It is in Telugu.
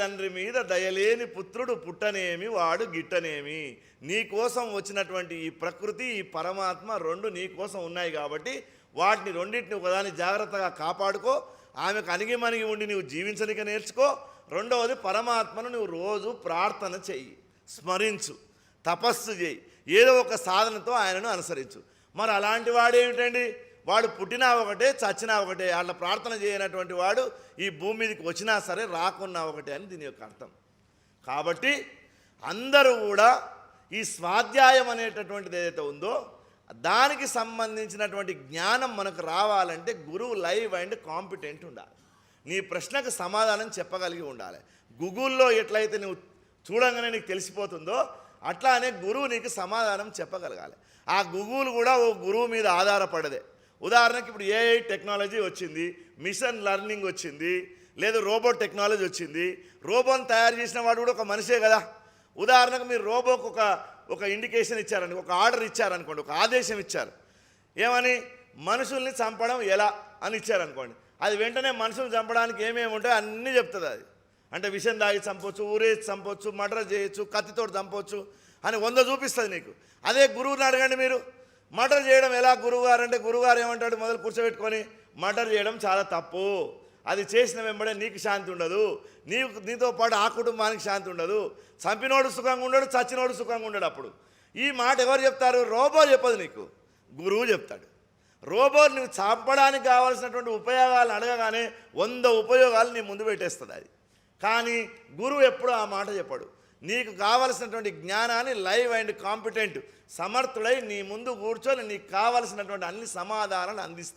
తల్లిదండ్రి మీద దయలేని పుత్రుడు పుట్టనేమి వాడు గిట్టనేమి. నీకోసం వచ్చినటువంటి ఈ ప్రకృతి ఈ పరమాత్మ రెండు నీకోసం ఉన్నాయి కాబట్టి వాటిని రెండింటిని ఒకదాన్ని జాగ్రత్తగా కాపాడుకో. ఆమెకు అణిగి మణిగి ఉండి నువ్వు జీవించనిక నేర్చుకో. రెండవది పరమాత్మను నువ్వు రోజు ప్రార్థన చెయ్యి స్మరించు తపస్సు చేయి. ఏదో ఒక సాధనతో ఆయనను అనుసరించు. మరి అలాంటి వాడేమిటండి? వాడు పుట్టినా ఒకటే చచ్చినా ఒకటే వాళ్ళ ప్రార్థన చేయనటువంటి వాడు ఈ భూమి మీదకి వచ్చినా సరే రాకున్నా ఒకటే అని దీని యొక్క అర్థం. కాబట్టి అందరూ కూడా ఈ స్వాధ్యాయం అనేటటువంటిది ఏదైతే ఉందో దానికి సంబంధించినటువంటి జ్ఞానం మనకు రావాలంటే గురువు లైవ్ అండ్ కాంపిటెంట్ ఉండాలి. నీ ప్రశ్నకు సమాధానం చెప్పగలిగి ఉండాలి. గూగుల్లో ఎట్లయితే నువ్వు చూడంగానే నీకు తెలిసిపోతుందో అట్లానే గురువు నీకు సమాధానం చెప్పగలగాలి. ఆ గూగుల్ కూడా ఓ గురువు మీద ఆధారపడదే. ఉదాహరణకి ఇప్పుడు ఏఐ టెక్నాలజీ వచ్చింది మిషన్ లెర్నింగ్ వచ్చింది లేదు రోబోట్ టెక్నాలజీ వచ్చింది. రోబోని తయారు చేసిన వాడు కూడా ఒక మనిషే కదా. ఉదాహరణకు మీరు రోబోకి ఒక ఒక ఇండికేషన్ ఇచ్చారని ఒక ఆర్డర్ ఇచ్చారనుకోండి ఒక ఆదేశం ఇచ్చారు. ఏమని? మనుషుల్ని చంపడం ఎలా అని ఇచ్చారనుకోండి. అది వెంటనే మనుషుల్ని చంపడానికి ఏమేమి ఉంటాయో అన్నీ చెప్తుంది అది. అంటే విషం దాగి చంపొచ్చు ఊరేసి చంపొచ్చు మర్డర్ చేయొచ్చు కత్తితోటి చంపొచ్చు అని వంద చూపిస్తుంది నీకు. అదే గురువుని అడగండి మీరు. మర్డర్ చేయడం ఎలా? గురువుగారు అంటే గురువుగారు ఏమంటాడు? మొదలు కూర్చోబెట్టుకొని మర్డర్ చేయడం చాలా తప్పు. అది చేసిన వెంబడే నీకు శాంతి ఉండదు. నీకు నీతో పాటు ఆ కుటుంబానికి శాంతి ఉండదు. చంపినోడు సుఖంగా ఉండడు చచ్చినోడు సుఖంగా ఉండడు అప్పుడు. ఈ మాట ఎవరు చెప్తారు? రోబో చెప్పదు నీకు. గురువు చెప్తాడు. రోబో నువ్వు చంపడానికి కావాల్సినటువంటి ఉపయోగాలను అడగగానే వంద ఉపయోగాలు నీ ముందు పెట్టేస్తుంది అది. కానీ గురువు ఎప్పుడు ఆ మాట చెప్పడు. నీకు కావలసినటువంటి జ్ఞానాన్ని లైవ్ అండ్ కాంపిటెంట్ సమర్థుడై నీ ముందు కూర్చొని నీకు కావలసినటువంటి అన్ని సమాధానాలు అందిస్తాడు